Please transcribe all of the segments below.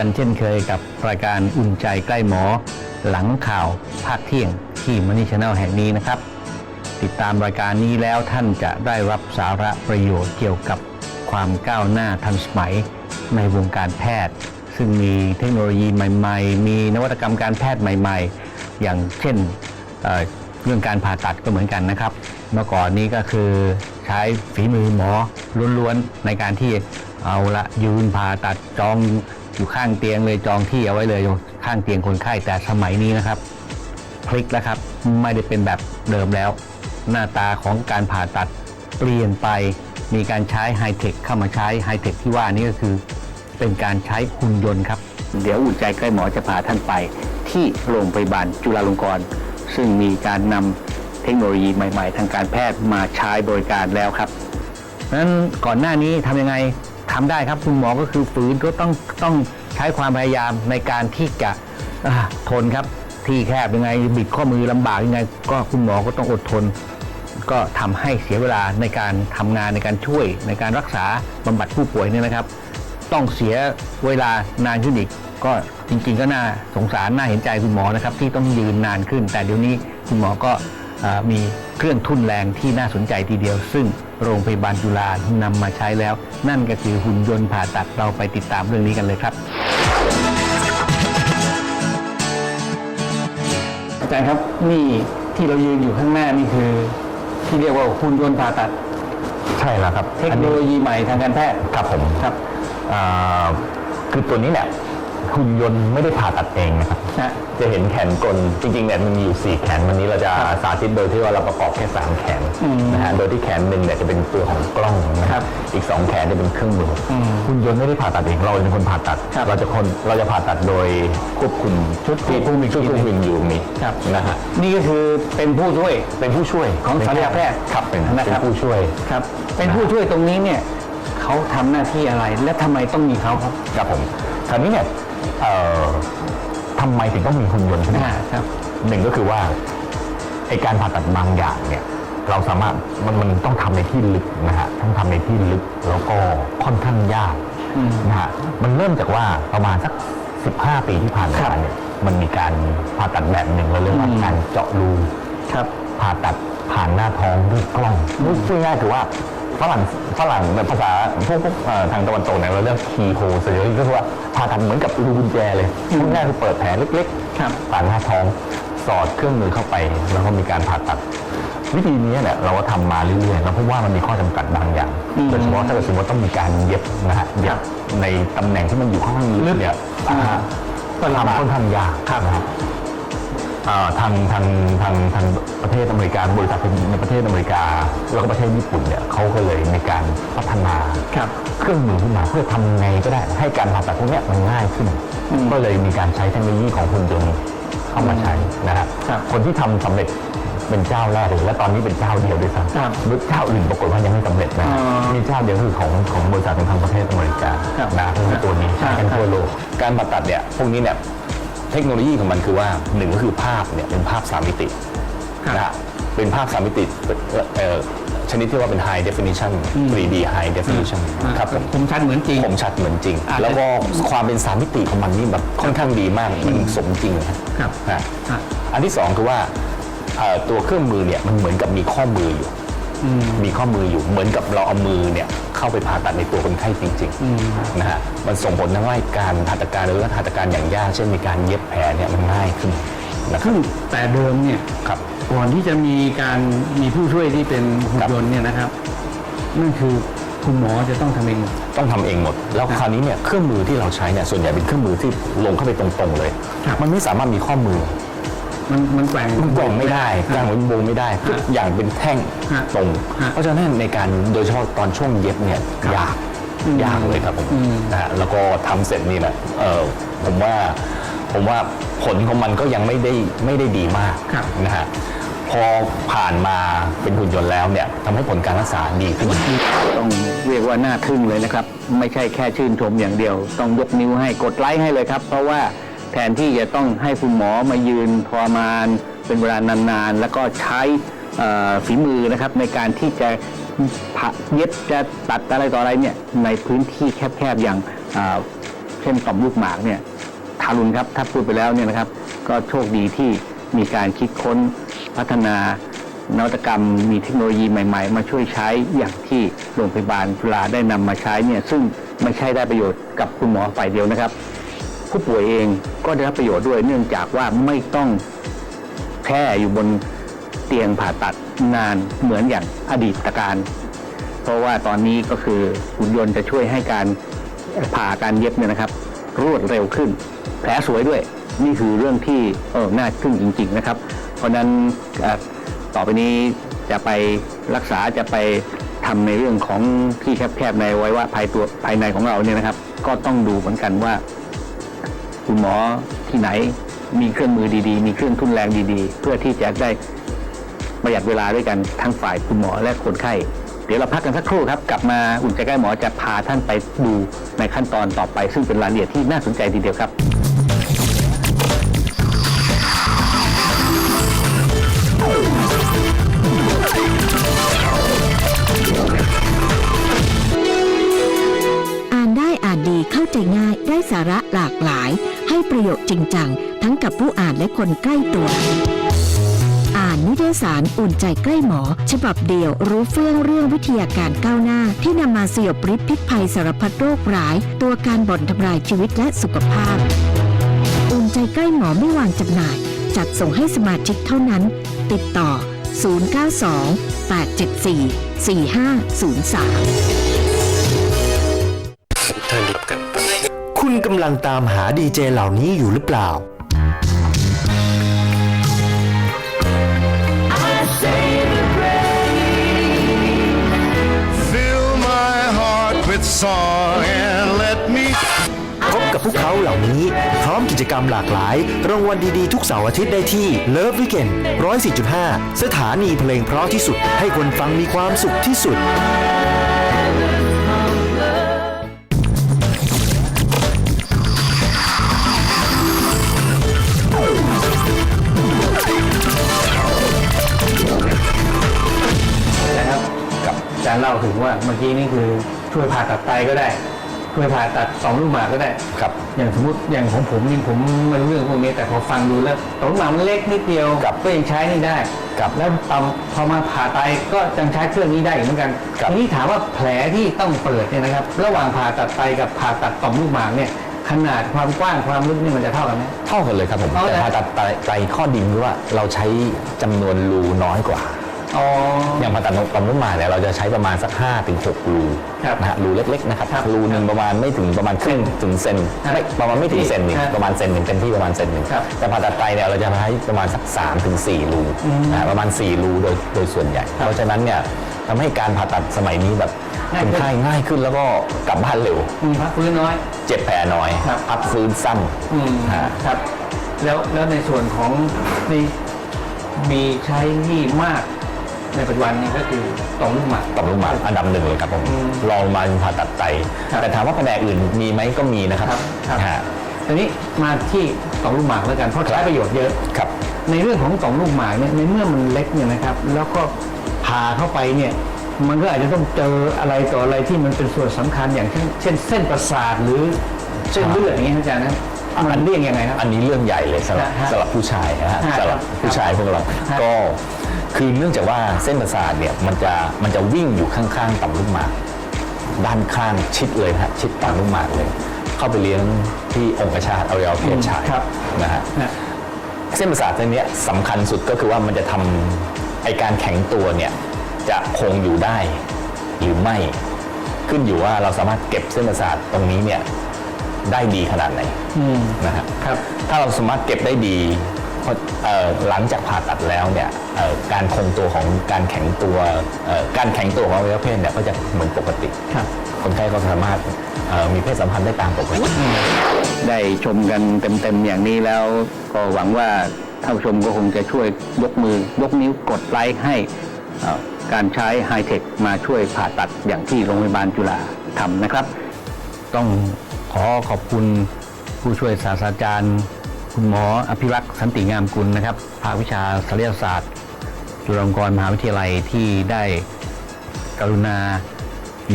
กันเช่นเคยกับรายการอุ่นใจใกล้หมอ หลังข่าวภาคเที่ยงที่ม n ีชแนลแห่งนี้นะครับ ติดตามรายการนี้แล้วท่านจะได้รับสาระประโยชน์เกี่ยวกับความก้าวหน้าทันสมัยในวงการแพทย์ ซึ่งมีเทคโนโลยีใหม่ๆ มีนวัตกรรมการแพทย์ใหม่ ๆ อย่างเช่นเเรื่องการผ่าตัดก็เหมือนกันนะครับ เมื่อก่อนนี้ก็คือใช้ฝีมือหมอล้วนๆในการที่เอาละยืนผ่าตัดจอง อยู่ข้างเตียงเลยจองที่เอาไว้เลยข้างเตียงคนไข้แต่สมัยนี้นะครับพลิกแล้วครับไม่ได้เป็นแบบเดิมแล้ว หน้าตาของการผ่าตัดเปลี่ยนไปมีการใช้ไฮเทคเข้ามาใช้ไฮเทคที่ว่านี้ก็คือ เป็นการใช้หุ่นยนต์ครับ เดี๋ยวอุ่นใจใกล้หมอจะพาท่านไป ที่โรงพยาบาลจุฬาลงกรณ์ซึ่งมีการนำเทคโนโลยีใหม่ ๆ ทางการแพทย์มาใช้บริการแล้วครับนั้นก่อนหน้านี้ทำยังไง ทำได้ครับคุณหมอก็คือฝืนก็ต้องต้องใช้ความพยายามในการที่จะทนครับ ที่แคบยังไงบิดข้อมือลำบากยังไง ก็คุณหมอก็ต้องอดทน ก็ทำให้เสียเวลาในการทำงานในการช่วย ในการรักษาบำบัดผู้ป่วยเนี่ยนะครับ ต้องเสียเวลานานขึ้นอีกก็จริงๆก็น่าสงสารน่าเห็นใจคุณหมอนะครับ ที่ต้องยืนนานขึ้น แต่เดี๋ยวนี้คุณหมอก็อมีเครื่องทุ่นแรงที่น่าสนใจทีเดียว ซึ่ง โรงพยาบาลจุฬานำมาใช้แล้ว นั่นก็คือหุ่นยนต์ผ่าตัดเราไปติดตามเรื่องนี้กันเลยครับอาจารย์ครับนี่ที่เรายืนอยู่ข้างหน้านี่คือ ที่เรียกว่าหุ่นยนต์ผ่าตัดใช่แล้วครับเทคโนโลยีใหม่ทางการแพทย์ครับผมครับอ่าคือตัวนี้เนี่ย หุ่นยนต์ไม่ได้ผ่าตัดเองนะครับ นะจะเห็นแขนกลจริงๆเนี่ยมันมีอยู่ 4 แขนวันนี้เราจะครับสาธิตโดยที่ว่าเราประกอบแค่ 3 แขนอืมนะฮะโดยที่แขนหนึ่งเนี่ยจะเป็นตัวของกล้องนะคครัรับบอีก 2 แขนจะเป็นเครื่องมืออมหุ่นยนต์ไม่ได้ผ่าตัดเองเราเป็นคนผ่าตัด ครับเราจะคนเราจะผ่าตัดโดยควบคุมชุดควบคุมอีกชุดทีควหนึ่บงคุมอยู่มีครับ นะฮะนี่ก็คือเป็นผู้ช่วย เป็นผู้ช่วยของศัลยแพทย์ครับเป็นนะเป็ครันบผู้ช่วย ครับ เป็นผู้ช่วยตรงนี้เนี่ยเขาทำหน้าที่อะไรและทำไมต้องมีเขาครับ ครับผมคราวนี้เนี่ยเอ่อ ทำไมถึงต้องมีหุ่นยนต์ขึ้นมาอ่าครับหนึ่งก็คือว่าไอการผ่าตัดบางอย่างเนี่ย เราสามารถมันมันต้องทำในที่ลึกนะฮะต้องทำในที่ลึกแล้วก็ค่อนข้างยากอืมนะฮะมันเริ่มจากว่าประมาณสัก 15 ปีที่ผ่านครัมาบเนี่ยมันมีการผ่าตัดแบบหนึ่งเราเรียกว่าอืมการเจาะรูครับผ่าตัดผ่านหน้าท้องด้วยกล้องพูดง่ายๆคือว่า ฝรั่งฝรั่งในภาษาพวกพวกเอ่อทางตะวันตกเนี่ยเราเรียก keyhole surgery ก็คือว่าผ่าตัดเหมือนกับรูกุญแจเลยอืมพูดง่ายๆคือเปิดแผลเล็กครับผ่านหน้าท้องสอดเครื่องมือเข้าไป แล้วก็มีการผ่าตัด วิธีนี้เนี่ยเราก็ทำมาเรื่อยๆเราพบว่ามันมีข้อจำกัดบางอย่างอืมโดยเฉพาะถ้าเกิดสมมติว่าต้องมีการเย็บนะฮะเย็บในตำแหน่งที่มันอยู่ข้างลึกเนี่ยอ่าอ่าก็ลำบาก ทำค่อนข้างยากนะครับอ่า ทางทางทางทางประเทศอเมริกาบริษัทในประเทศอเมริกา แล้วก็ประเทศญี่ปุ่นเนี่ยเขาก็เลยในการพัฒนาครับเครื่องมือขึ้นมาเพื่อทำไงก็ได้ให้การผ่าตัดพวกเนี้ยมันง่ายขึ้นอืมก็เลยมีการใช้เทคโนโลยีของหุ่นยนต์เข้ามาใช้นะฮะครับคนที่ทำสำเร็จเป็นเจ้าแรกเลยและตอนนี้เป็นเจ้าเดียวด้วยซ้ครับำเจ้าอื่นปรากฏว่ายังไม่สำเร็จนะฮะอ๋อมีเจ้าเดียวคือของของบริษัทของทางประเทศอเมริกาครับนะก็คือตัวนี้ใช้กันทั่วโลกการผ่าตัดเนี่ยพวกนี้เนี่ย เทคโนโลยีของมันคือว่าหนึ่งก็คือภาพเนี่ยเป็นภาพสามมิติครับนะฮะเป็นภาพสามมิติเอ่อชนิดที่ว่าเป็น high definition 3D high definition ครับผมผมชัดเหมือนจริงผมชัดเหมือนจริงอะแล้วก็ความเป็นสามมิติของมันนี่แบบค่อนข้างดีมากมันสมจริงครับนะอะอันที่สองคือว่าเอ่อตัวเครื่องมือเนี่ยมันเหมือนกับมีข้อมืออยู่อื มมีข้อมืออยู่เหมือนกับเราเอามือเนี่ยเข้าไปผ่าตัดในตัวคนไข้จริงอืมๆนะฮะมันส่งผลทำให้การหัตถการหรือว่าหัตถการอย่างยากเช่นมีการเย็บแผลเนี่ยมันง่ายขึ้นนะครัซึ่บงแต่เดิมเนี่ยครับ ก่อนที่จะมีการมีผู้ช่วยที่เป็นหุ่นยนต์เนี่ยนะครับนั่นคือคุณหมอจะต้องทำเองหมด ต้องทำเองหมด แล้วครับคราวนี้เนี่ยเครื่องมือที่เราใช้เนี่ยส่วนใหญ่เป็นเครื่องมือที่ลงเข้าไปตรงๆเลย ครับ มันไม่สามารถมีข้อมือ มันมันแกว่งแกว่งไม่ได้กางไว้บนไม่ได้ทุกอย่างเป็นแท่งฮะตรงฮะเพราะฉะนั้นในการโดยเฉพาะตอนช่วงเย็บเนี่ยครับยากอืมยากเลยครับผมอืมนะฮะแล้วก็ทำเสร็จนี่แหละเออผมว่าผมว่าผลของมันก็ยังไม่ได้ไม่ได้ดีมากครับนะฮะพอผ่านมาเป็นหุ่นยนต์แล้วเนี่ยทำให้ผลการรักษาดีขึ้นต้องเรียกว่าน่าทึ่งเลยนะครับ ไม่ใช่แค่ชื่นชมอย่างเดียว ต้องยกนิ้วให้กดไลค์ให้เลยครับ เพราะว่า แทนที่จะต้องให้คุณหมอมายืนทรมานเป็นเวลานานๆ แล้วก็ใช้ฝีมือนะครับในการที่จะผ่าเย็บจะตัดอะไรต่ออะไรเนี่ยในพื้นที่แคบๆอย่างเช่นต่อมลูกหมากเนี่ยทารุณครับถ้าพูดไปแล้วเนี่ยนะครับ ก็โชคดีที่มีการคิดค้นพัฒนานวัตกรรมมีเทคโนโลยีใหม่ ๆ มาช่วยใช้อย่างที่โรงพยาบาลจุฬาได้นำมาใช้เนี่ยซึ่งไม่ใช่ได้ประโยชน์กับคุณหมอฝ่ายเดียวนะครับ ผู้ป่วยเองก็ได้รับประโยชน์ด้วยเนื่องจากว่าไม่ต้องแค่อยู่บนเตียงผ่าตัดนานเหมือนอย่างอดีตการ เพราะว่าตอนนี้ก็คือหุ่นยนต์จะช่วยให้การผ่าการเย็บเนี่ยนะครับ รวดเร็วขึ้น แผลสวยด้วย นี่คือเรื่องที่เออน่าทึ่งจริง ๆนะครับ เพราะนั้นต่อไปนี้จะไปรักษาจะไปทำในเรื่องของที่แคบๆในไว้ว่าภายตัวภายในของเราเนี่ยนะครับ ก็ต้องดูเหมือนกันว่า คุณหมอที่ไหน มีเครื่องมือดีๆ มีเครื่องทุนแรงดีๆ เพื่อที่จะได้ประหยัดเวลาด้วยกันทั้งฝ่ายคุณหมอและคนไข้ เดี๋ยวเราพักกันสักครู่ครับ กลับมาอุ่นใจใกล้หมอจะพาท่านไปดูในขั้นตอนต่อไป ซึ่งเป็นรายละเอียดที่น่าสนใจทีเดียวครับอ่านได้อ่านดีเข้าใจง่ายได้สาระหลาก ประโยชน์จริงจัง ทั้งกับผู้อ่านและคนใกล้ตัว อ่านนิตยสารอุ่นใจใกล้หมอ ฉบับเดียวรู้เฟื่องเรื่องวิทยาการก้าวหน้า ที่นำมาสยบฤทธิ์พิษภัยสารพัดโรคร้าย ตัวการบ่อนทำลายชีวิตและสุขภาพ อุ่นใจใกล้หมอไม่วางจำหน่าย จัดส่งให้สมาชิกเท่านั้น ติดต่อ 092 874 4503 กำลังตามหาดีเจเหล่านี้อยู่หรือเปล่า Fill my heart with song and let me พบกับพวกเขาเหล่านี้ พร้อมกิจกรรมหลากหลาย รางวัลดีๆ ทุกเสาร์อาทิตย์ได้ที่ Love Weekend 104.5 สถานีเพลงเพราะที่สุดให้คนฟังมีความสุขที่สุด ว่าเมื่อกี้นี่คือช่วยผ่าตัดไตก็ได้ ช่วยผ่าตัดสองลูกหมากก็ได้ ครับ อย่างสมมติอย่างของผมนี่ผมไม่รู้เรื่องพวกนี้แต่พอฟังดูแล้วสองลูกหมากมันเล็กนิดเดียวครับก็ยังใช้นี่ได้ครับแล้วตอนพอมาผ่าไตก็ยังใช้เครื่องนี้ได้อีกเหมือนกันครับ ทีนี้ถามว่าแผลที่ต้องเปิดเนี่ยนะครับ ระหว่างผ่าตัดไตกับผ่าตัดต่อมลูกหมากเนี่ยขนาดความกว้างความลึกนี่มันจะเท่ากันไหม เท่ากันเลยครับผม เอาแต่ละผ่าตัดไตไตข้อดีคือว่าเราใช้จำนวนรูน้อยกว่า อ๋อ อย่างผ่าตัดต่อมลูกหมากเนี่ยเราจะใช้ประมาณสัก5ถึง6รูครับนะฮะรูเล็กๆนะครับครับรูหนึ่งประมาณไม่ถึงประมาณครึ่งถึงเซนครับไม่ประมาณไม่ถึงเซนหนึ่งครับประมาณเซนหนึ่งเต็มที่ประมาณเซนหนึ่งครับแต่ผ่าตัดไตเนี่ยเราจะใช้ประมาณสัก3ถึง4รูนะฮะประมาณ4รูโดยโดยส่วนใหญ่ เพราะฉะนั้นเนี่ยทำให้การผ่าตัดสมัยนี้แบบง่ายคนขึ้นไข้ง่ายขึ้นแล้วก็กลับบ้านเร็วมีพักฟื้นน้อย เจ็บแผลน้อยครับ พักฟื้นสั้น อืมฮะ ครับ แล้วแล้วในส่วนของในมีใช้ที่มาก ในปัจจุบันนี้ก็คือต่อมลูกหมาก ต่อมลูกหมากอันดับหนึ่งเลยครับผมอืมลองมาผ่าตัดไตครับแต่ถามว่าแผนกอื่นมีไหมก็มีนะครับครับครับ ฮะทีนี้มาที่ต่อมลูกหมากแล้วกันเพราะใช้ประโยชน์เยอะ ครับ ในเรื่องของต่อมลูกหมากเนี่ยในเมื่อมันเล็กเนี่ยนะครับ แล้วก็ผ่าเข้าไปเนี่ยมันก็อาจจะต้องเจออะไรต่ออะไรที่มันเป็นส่วนสำคัญอย่างเช่นเช่นเส้นประสาทหรือเส้นเลือดอย่างนี้ยอาจารย์นะมันเรียกยังไงครับ อันนี้เรื่องใหญ่เลยสำหรับฮะสำหรับผู้ชายนะฮะฮะสำหรับผู้ชายพวกเรา ฮะก็ คือเนื่องจากว่าเส้นประสาทเนี่ยมันจะมันจะวิ่งอยู่ข้างๆต่อมลูกหมากด้านข้างชิดเลยนะฮะชิดต่อมลูกหมากเลย เข้าไปเลี้ยงที่องคชาตอวัยวะเพศชายครับ นะฮะนะ เส้นประสาทเส้นเนี้ยสำคัญสุดก็คือว่ามันจะทำไอการแข็งตัวเนี่ยจะคงอยู่ได้หรือไม่ ขึ้นอยู่ว่าเราสามารถเก็บเส้นประสาทตรงนี้เนี่ยได้ดีขนาดไหนอืม นะฮะ ครับ ถ้าเราสามารถเก็บได้ดีเพราะเอ่อ หลังจากผ่าตัดแล้วเนี่ยเอ่อการคงตัวของการแข็งตัวเอ่อการแข็งตัวของอวัยวะเพศเนี่ยก็จะเหมือนปกติครับคนไข้ก็สามารถเอ่อมีเพศสัมพันธ์ได้ตามปกติได้ชมกันเต็มๆอย่างนี้แล้ว ก็หวังว่าท่านผู้ชมก็คงจะช่วยยกมือยกนิ้วกดไลค์ให้เอ่อการใช้ไฮเทคมาช่วยผ่าตัดอย่างที่โรงพยาบาลจุฬาทำนะครับ ต้องขอขอบคุณผู้ช่วยศาสตราจารย์ คุณหมออภิรักษ์สันติงามกุลนะครับ ภาควิชาศัลยศาสตร์ จุฬาลงกรณ์มหาวิทยาลัยที่ได้กรุณา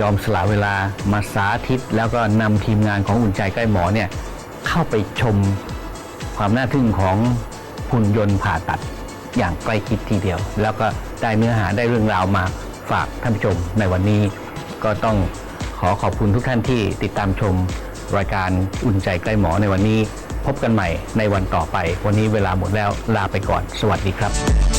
ยอมสละเวลามาสาธิต แล้วก็นำทีมงานของอุ่นใจใกล้หมอเนี่ยเข้าไปชมความน่าทึ่งของหุ่นยนต์ผ่าตัดอย่างใกล้ชิดทีเดียว แล้วก็ได้เนื้อหาได้เรื่องราวมาฝากท่านผู้ชมในวันนี้ก็ต้องขอขอบคุณทุกท่านที่ติดตามชมรายการอุ่นใจใกล้หมอในวันนี้ พบกันใหม่ในวันต่อไป วันนี้เวลาหมดแล้วลาไปก่อน สวัสดีครับ